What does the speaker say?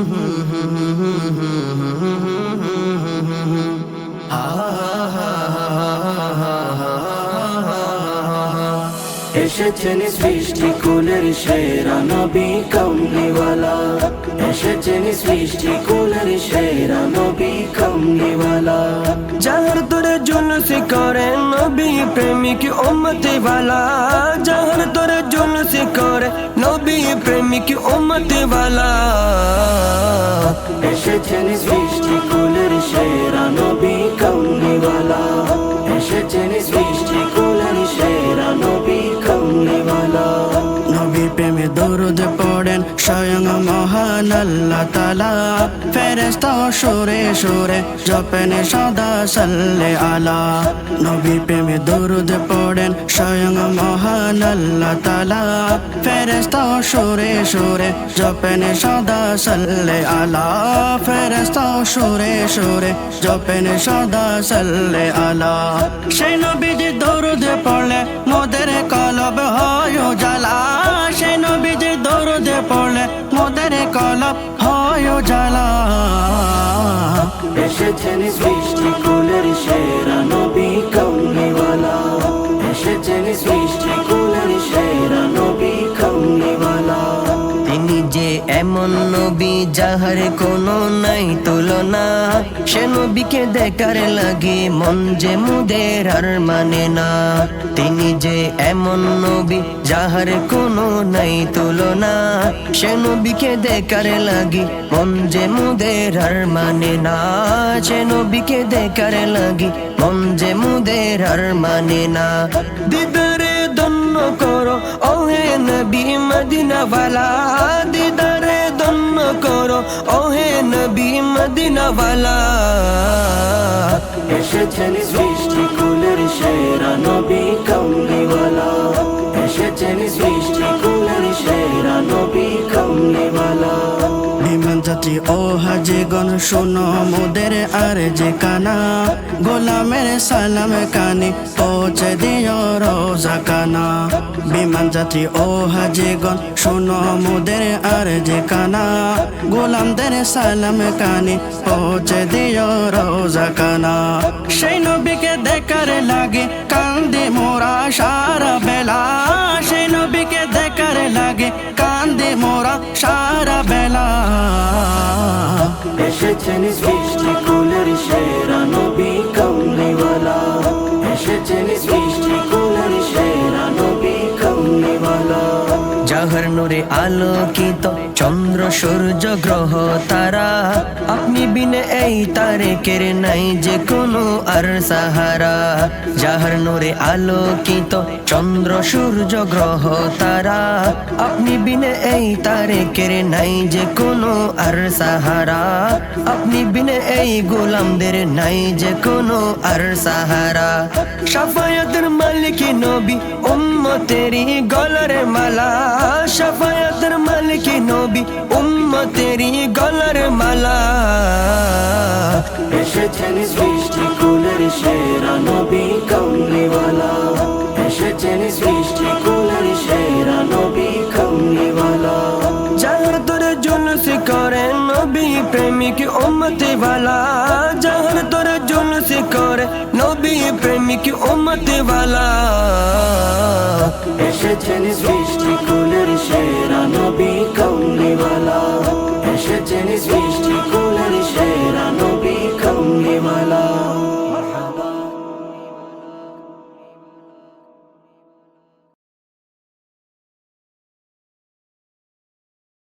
হুম হুম হুম হুম এসেছেন সৃষ্টি কুলের সেরা নবী কমলিওয়ালা এসেছেন সৃষ্টি কুলের সেরা নবী কমলিওয়ালা যাহার তোরে জুলুস করে নবী প্রেমিক উম্মতি वाला যাহার তোরে জুলুস করে নবী প্রেমিক উম্মতি वाला এসেছেন সৃষ্টি কুলের সেরা নবী কমলিওয়ালা এসেছেন সৃষ্টি আল্লাহ তালা ফেরেস্তা সুরে সুরে, জপেন সদা সাল্লে আলা। নবী প্রেমে দরুদ পড়েন স্বয়ং মহান আল্লাহ তালা। ফেরেস্তা সুরে সুরে, জপেন সদা সাল্লে আলা। ফেরেস্তা সুরে সুরে, জপেন সদা সাল্লে আলা। সেই নবীজি দরুদ পড়লে মোদের কলব হয় জ্বালা কলব হয় জ্বালা। এসেছেন সৃষ্টি কুলের সেরা নবী কমলিওয়ালা এসেছেন সৃষ্টি কুলের সেরা নবী কমলিওয়ালা তিনি যে এমন নবী যাহার কোনো নাই তুলনা সে নবীকে দেখার লাগে মন যে মুদের আর মানে না। তিনি যে এমন নবী যাহার কোনো নাই তুলনা সে নবীকে দেখার লাগি মন যে মুদের আর মানে না সে নবীকে দেখার লাগি মন যে মুদের আর মানে না দিদারে দন্য করো ও হে নবী মদিনাওয়ালা দিদারে দন্য করো ও হে নবী মদিনাওয়ালা এসেছেন সৃষ্টি যাত্রী ও হাজি গণ শোনো মোদের আর যে কানা গোলামের সালাম কানে পৌঁছে দিও রোজা কানা। বিমান যাত্রী ও হাজি গণ শোনো মোদের আর যে কানা গোলামদের সালাম কানে পৌঁছে দিও রোজা কানা। সেই নবীকে দেখার লাগে, কান্দে মোরা সারা বেলা। সেই দেখার লাগে কান্দে মোরা সারা বেলা। এসেছেন সৃষ্টি কুলের সেরা নবী কমলিওয়ালা নূরে আলোকিত, চন্দ্র, সূর্য, গ্রহ, তারা। আপনি বিনে এই তারেকের নাই যে কোনো আর সাহারা। যাহার নূরে আলোকিত, চন্দ্র, সূর্য, গ্রহ, তারা। আপনি বিনে এই তারেকের নাই যে কোনো আর সাহারা। আপনি বিনে এই গোলামদের নাই যে কোনো আর সাহারা। সাফায়াতের মালিক নবী উম্মতেরি গলার মালা। সাফায়াতের মালিকি নবী উম্মতেরই গলার মালা। এসেছেন সৃষ্টি কুলের সেরা নবী কমলিওয়ালা এসেছেন সৃষ্টি কুলের সেরা নবী কমলিওয়ালা যাহার তোরে জুলুস করে নবী প্রেমিক উম্মতিওয়ালা যার তোরে জুলুস করে নবী প্রেমিক উম্মতিওয়ালা এসেছেন সৃষ্টি